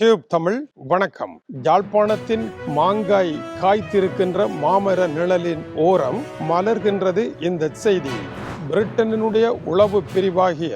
Tube Tamil வணக்கம். யாழ்ப்பாணத்தின் மாங்காய் காய்த்திருக்கின்ற மாமர நிழலின் ஓரம் மலர்கின்றது இந்த செய்தி. பிரிட்டனினுடைய உளவு பிரிவாகிய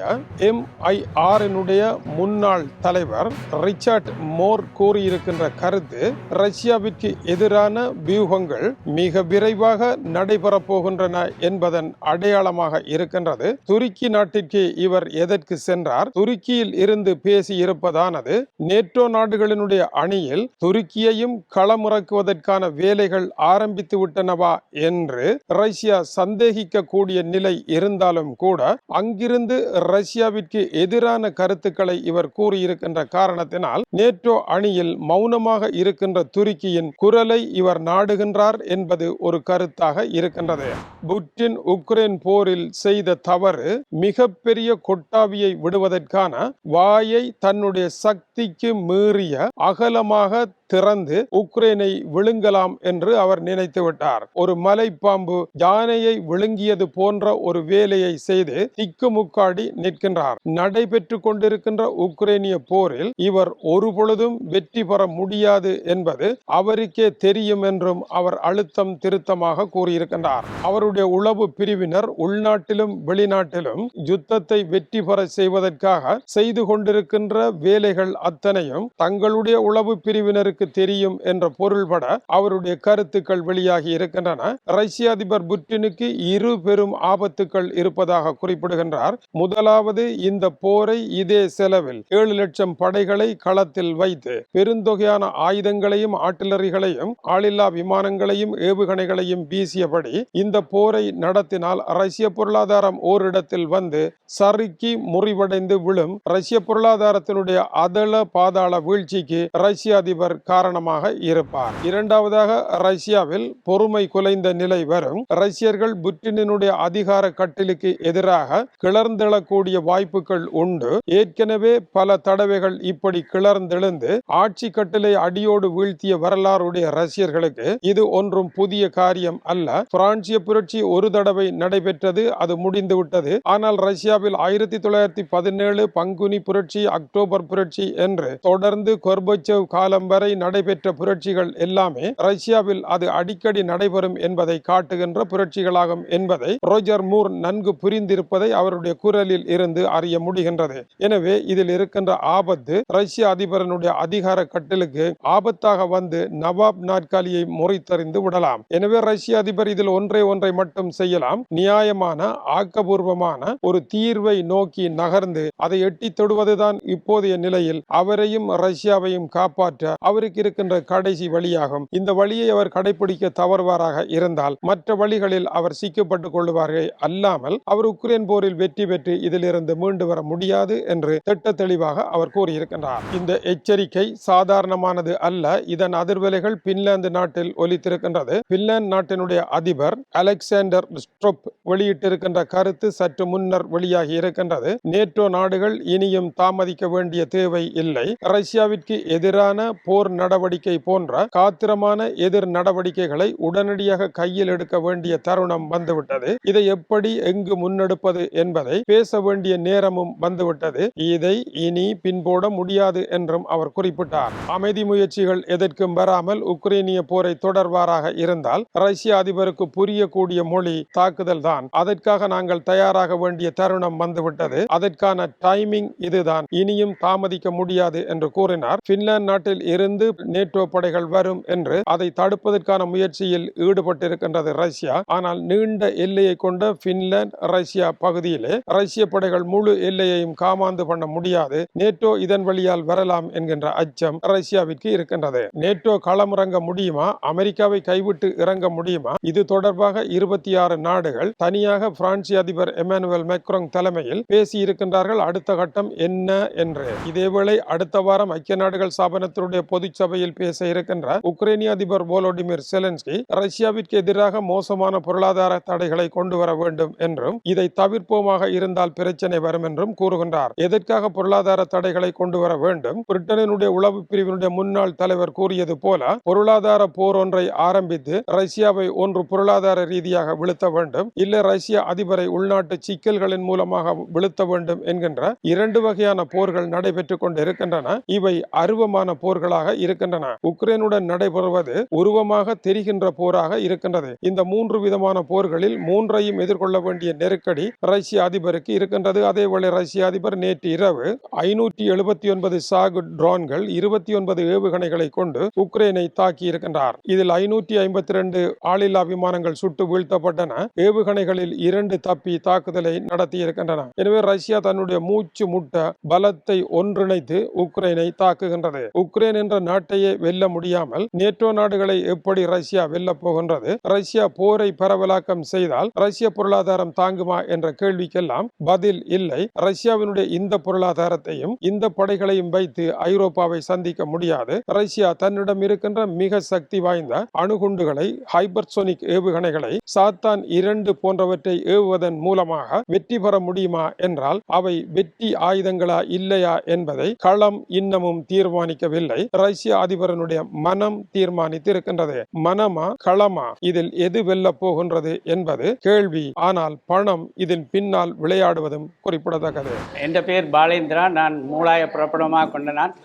எம்ஐஆரினுடைய முன்னாள் தலைவர் ரிச்சர்ட் மோர் கூறியிருக்கின்ற கருத்து ரஷ்யாவிற்கு எதிரான வியூகங்கள் மிக விரைவாக நடைபெறப் போகின்றன என்பதன் அடையாளமாக இருக்கின்றது. துருக்கி நாட்டிற்கு இவர் எதற்கு சென்றார்? துருக்கியில் இருந்து பேசி இருப்பதானது நேட்டோ நாடுகளினுடைய அணியில் துருக்கியையும் களமிறக்குவதற்கான வேலைகள் ஆரம்பித்து விட்டனவா என்று ரஷ்யா சந்தேகிக்க கூடிய நிலை இருந்தாலும் கூட அங்கிருந்து ரஷ்யாவிற்கு எதிரான கருத்துக்களை இவர் கூறியிருக்கின்ற காரணத்தினால் நேட்டோ அணியில் மௌனமாக இருக்கின்ற துருக்கியின் குரலை இவர் நாடுகின்றார் என்பது ஒரு கருத்தாக இருக்கின்றது. புட்டின் உக்ரைன் போரில் செய்த தவறு மிகப்பெரிய கொட்டாவியை விடுவதற்கான வாயை தன்னுடைய சக்திக்கு மீறிய அகலமாக திறந்து உக்ரைனை விழுங்கலாம் என்று அவர் நினைத்து விட்டார். ஒரு மலைப்பாம்பு யானையை விழுங்கியது போன்ற ஒரு வேலையை செய்து திக்குமுக்காடி நிற்கின்றார். நடைபெற்று கொண்டிருக்கின்ற உக்ரைனிய போரில் இவர் ஒரு பொழுதும் வெற்றி பெற முடியாது என்பது அவருக்கே தெரியும் என்றும் அவர் அழுத்தம் திருத்தமாக கூறியிருக்கின்றார். அவருடைய உளவு பிரிவினர் உள்நாட்டிலும் வெளிநாட்டிலும் யுத்தத்தை வெற்றி பெற செய்வதற்காக செய்து கொண்டிருக்கின்ற வேலைகள் அத்தனையும் தங்களுடைய உளவு பிரிவினருக்கு தெரியும் என்ற பொருள்பட அவருடைய கருத்துக்கள் வெளியாகி இருக்கின்றன. ரஷ்ய அதிபர் புட்டினுக்கு இரு பெரும் ஆபத்துக்கள் இருப்பதாக குறிப்பிடுகின்றார். முதலாவது இந்த போரை இதே செலவில் ஏழு லட்சம் படைகளை களத்தில் வைத்து பெருந்தொகையான ஆயுதங்களையும் ஆட்டிலரிகளையும் ஆளில்லா விமானங்களையும் ஏவுகணைகளையும் வீசியபடி இந்த போரை நடத்தினால் ரஷ்ய பொருளாதாரம் ஓரிடத்தில் வந்து சறுக்கி முறிவடைந்து விழும். ரஷ்ய பொருளாதாரத்தினுடைய அதள பாதாள வீழ்ச்சிக்கு ரஷ்ய அதிபர் காரணமாக இருப்பார். இரண்டாவதாக ரஷ்யாவில் பொறுமை குலைந்த நிலை வரும். ரஷ்யர்கள் புட்டினுடைய அதிகார கட்டிலுக்கு எதிராக கிளர்ந்தெழக்கூடிய வாய்ப்புகள் உண்டு. ஏற்கனவே பல தடவைகள் இப்படி கிளர்ந்தெழுந்து ஆட்சி கட்டிலை அடியோடு வீழ்த்திய வரலாறுடைய ரஷ்யர்களுக்கு இது ஒன்றும் புதிய காரியம் அல்ல. பிரான்சிய புரட்சி ஒரு தடவை நடைபெற்றது அது முடிந்து விட்டது. ஆனால் ரஷ்யாவில் ஆயிரத்தி தொள்ளாயிரத்தி பதினேழு பங்குனி புரட்சி அக்டோபர் புரட்சி என்று தொடர்ந்து கொர்பச்சவ் காலம் வரை நடைபெற்ற புரட்சிகள் எல்லாமே ரஷ்யாவில் அது அடிக்கடி நடைபெறும் என்பதை காட்டுகின்ற புரட்சிகளாகும் என்பதை ரோஜர் மூர் நன்கு புரிந்திருப்பதை அவருடைய குரலில் இருந்து அறிய முடிகின்றது. எனவே இதில் இருக்கின்ற ஆபத்து ரஷ்ய அதிபரனுடைய அதிகார கட்டலுக்கு ஆபத்தாக வந்து நவாப் நாற்காலியை முறைத்தறிந்து விடலாம். எனவே ரஷ்ய அதிபர் இதில் ஒன்றை ஒன்றை மட்டும் செய்யலாம். நியாயமான ஆக்கபூர்வமான ஒரு தீர்வை நோக்கி நகர்ந்து அதை எட்டி தொடுவதுதான் இப்போதைய நிலையில் அவரையும் ரஷ்யாவையும் காப்பாற்ற அவர் அவருக்கு இருக்கின்ற கடைசி வழியாகும். இந்த வழியை அவர் கடைபிடிக்க தவறுவாராக இருந்தால் மற்ற வழிகளில் அவர் சிக்கப்பட்டுக் கொள்வார்கள் அல்லாமல் அவர் உக்ரைன் போரில் வெற்றி பெற்று இதிலிருந்து மீண்டு வர முடியாது என்று திட்ட தெளிவாக அவர் கூறியிருக்கின்றார். இந்த எச்சரிக்கை சாதாரணமானது அல்ல. இதன் அதிர்வலைகள் பின்லாந்து நாட்டில் ஒலித்திருக்கின்றது. பின்லாந்து நாட்டினுடைய அதிபர் அலெக்சாண்டர் ஸ்ட்ரோப் வெளியிட்டிருக்கின்ற கருத்து சற்று முன்னர் வெளியாகி இருக்கின்றது. நேட்டோ நாடுகள் இனியும் தாமதிக்க வேண்டிய தேவை இல்லை. ரஷ்யாவிற்கு எதிரான போர் நடவடிக்கை போன்ற காத்திரமான எதிர் நடவடிக்கைகளை உடனடியாக கையில் எடுக்க வேண்டிய தருணம் வந்துவிட்டது. இதை எப்படி எங்கு முன்னெடுப்பது என்பதை பேச வேண்டிய நேரமும் வந்துவிட்டது. இதை இனி பின்போட முடியாது என்றும் அவர் குறிப்பிட்டார். அமைதி முயற்சிகள் எதற்கும் வராமல் உக்ரைனிய போரை தொடர்வாராக இருந்தால் ரஷ்ய அதிபருக்கு புரியக்கூடிய மொழி தாக்குதல் தான் அதற்காக நாங்கள் தயாராக வேண்டிய தருணம் வந்துவிட்டது. அதற்கான டைமிங் இதுதான். இனியும் தாமதிக்க முடியாது என்று கூறினார். பின்லாந்து நாட்டில் இருந்து நேட்டோ படைகள் வரும் என்று அதை தடுப்பதற்கான முயற்சியில் ஈடுபட்டிருக்கின்றது ரஷ்யா. ஆனால் நீண்ட எல்லையை கொண்ட பின்லாந்து ரஷ்யா பகுதியிலே ரஷ்ய படைகள் முழு எல்லையையும் காமாந்து பண்ண முடியாது. நேட்டோ இதன் வழியால் வரலாம் என்கின்ற அச்சம் ரஷ்யாவிற்கு இருக்கின்றது. நேட்டோ களமிறங்க முடியுமா? அமெரிக்காவை கைவிட்டு இறங்க முடியுமா? இது தொடர்பாக இருபத்தி ஆறு நாடுகள் தனியாக பிரான்சிய அதிபர் எமானுவல் மெக்ரோங் தலைமையில் பேசி இருக்கின்றார்கள் அடுத்த கட்டம் என்ன என்று. இதேவேளை அடுத்த வாரம் ஐக்கிய நாடுகள் ஸ்தாபனத்தினுடைய பொதுச் பொதுச்சபையில் பேச இருக்கின்ற உக்ரைனிய அதிபர் போலோடிமிர் செலன்ஸ்கி ரஷ்யாவிற்கு எதிராக மோசமான பொருளாதார தடைகளை கொண்டு வர வேண்டும் என்றும் இதை தவிர்ப்போமாக இருந்தால் பிரச்சனை வரும் என்றும் கூறுகின்றார். எதற்காக பொருளாதார தடைகளை கொண்டு வர வேண்டும்? பிரிட்டனினுடைய உளவு பிரிவினுடைய முன்னாள் தலைவர் கூறியது போல பொருளாதார போர் ஒன்றை ஆரம்பித்து ரஷ்யாவை ஒன்று பொருளாதார ரீதியாக வீழ்த்த வேண்டும். இல்லை ரஷ்ய அதிபரை உள்நாட்டு சிக்கல்களின் மூலமாக வீழ்த்த வேண்டும் என்கின்ற இரண்டு வகையான போர்கள் நடைபெற்றுக் கொண்டிருக்கின்றன. இவை அருவமான போர்களாக இருக்கின்றன. உக்ரைனுடன் நடைபெறுவது உருவமாக தெரிகின்ற போராக இருக்கின்றது. இந்த மூன்று விதமான போர்களில் மூன்றையும் எதிர்கொள்ள வேண்டிய நெருக்கடி ரஷ்ய அதிபருக்கு இருக்கின்றது. அதேவேளை ரஷ்ய அதிபர் நேற்று இரவு ஐநூற்றி எழுபத்தி ஒன்பது சாகு ட்ரோன்கள் இருபத்தி ஒன்பது ஏவுகணைகளை கொண்டு உக்ரைனை தாக்கி இருக்கின்றார். இதில் ஐநூற்றி ஐம்பத்தி ரெண்டு ஆளில்லா விமானங்கள் சுட்டு வீழ்த்தப்பட்டன. ஏவுகணைகளில் இரண்டு தப்பி தாக்குதலை நடத்தி இருக்கின்றன. எனவே ரஷ்யா தன்னுடைய மூச்சு முட்ட பலத்தை ஒன்றிணைத்து உக்ரைனை தாக்குகின்றது. உக்ரைன் என்ற நாட்டையே வெல்ல முடியாமல் நேட்டோ நாடுகளை எப்படி ரஷ்யா வெல்ல போகின்றது? ரஷ்யா போரை பரவலாக்கம் செய்தால் ரஷ்ய பொருளாதாரம் தாங்குமா என்ற கேள்விக்கெல்லாம் பதில் இல்லை. ரஷ்யாவினுடைய இந்த பொருளாதாரத்தையும் இந்த படைகளையும் வைத்து ஐரோப்பாவை சந்திக்க முடியாது. ரஷ்யா தன்னிடம் இருக்கின்ற மிக சக்தி வாய்ந்த அணுகுண்டுகளை ஹைபர்சோனிக் ஏவுகணைகளை சாத்தான் இரண்டு போன்றவற்றை ஏவுவதன் மூலமாக வெற்றி பெற முடியுமா என்றால் அவை வெற்றி ஆயுதங்களா இல்லையா என்பதை களம் இன்னமும் தீர்மானிக்கவில்லை. ரஷ்ய அதிபரனுடைய மனம் தீர்மானித்து இருக்கின்றது மனமா களமா இதில் எது வெல்ல போகின்றது என்பது கேள்வி. ஆனால் பணம் இதன் பின்னால் விளையாடுவதும் குறிப்பிடத்தக்கது. என் பேர் பாலேந்திரா. நான் மூலாய புறப்படமாக கொண்ட நான்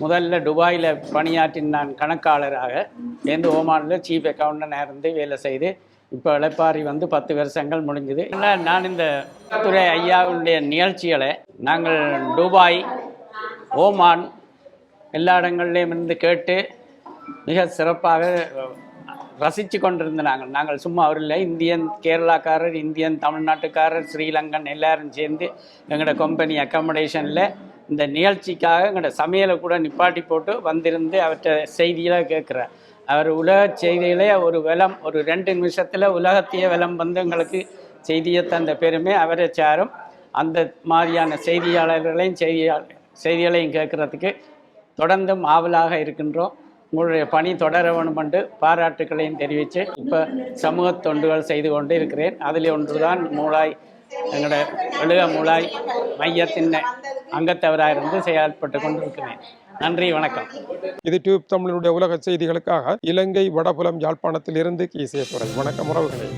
முதல்ல துபாயில் பணியாற்றின் நான் கணக்காளராக சேர்ந்து ஓமானில் சீஃப் அக்கௌண்டனாக இருந்து வேலை செய்து இப்போ இளைப்பாரி வந்து பத்து வருஷங்கள் முடிஞ்சுது. நான் இந்த துறை ஐயாவுடைய நிகழ்ச்சிகளை நாங்கள் துபாய் ஓமான் எல்லா இடங்கள்லேயும் இருந்து கேட்டு மிக சிறப்பாக ரசித்து கொண்டிருந்த நாங்கள். நாங்கள் சும்மா அவர் இல்லை இந்தியன் கேரளாக்காரர் இந்தியன் தமிழ்நாட்டுக்காரர் ஸ்ரீலங்கன் எல்லாரும் சேர்ந்து எங்களோட கம்பெனி அக்கமடேஷனில் இந்த நிகழ்ச்சிக்காக எங்களோட சமையலை கூட நிப்பாட்டி போட்டு வந்திருந்து அவர்கிட்ட செய்தியெல்லாம் கேட்குறார். அவர் உலக செய்திகளே ஒரு விலம் ஒரு ரெண்டு நிமிஷத்தில் உலகத்தையே விலம் வந்து எங்களுக்கு செய்தியை தந்த பெருமை அவரை சாரும். அந்த மாதிரியான செய்தியாளர்களையும் செய்தியாளர் செய்திகளையும் கேட்குறதுக்கு தொடர்ந்தும் ஆவலாக இருக்கின்றோம். உங்களுடைய பணி தொடர வேணுமென்று பாராட்டுக்களையும் தெரிவித்து இப்போ சமூக தொண்டுகள் செய்து கொண்டு இருக்கிறேன். அதில் ஒன்றுதான் மூளாய் எங்களோட எழுக மூளாய் மையத்தின் அங்கத்தவராக இருந்து செயல்பட்டு கொண்டிருக்கிறேன். நன்றி வணக்கம். இது டியூப் தமிழனுடைய உலக செய்திகளுக்காக இலங்கை வடபுலம் யாழ்ப்பாணத்தில் இருந்து கீசேஸ்வரன் வணக்கம் உறவுகளை.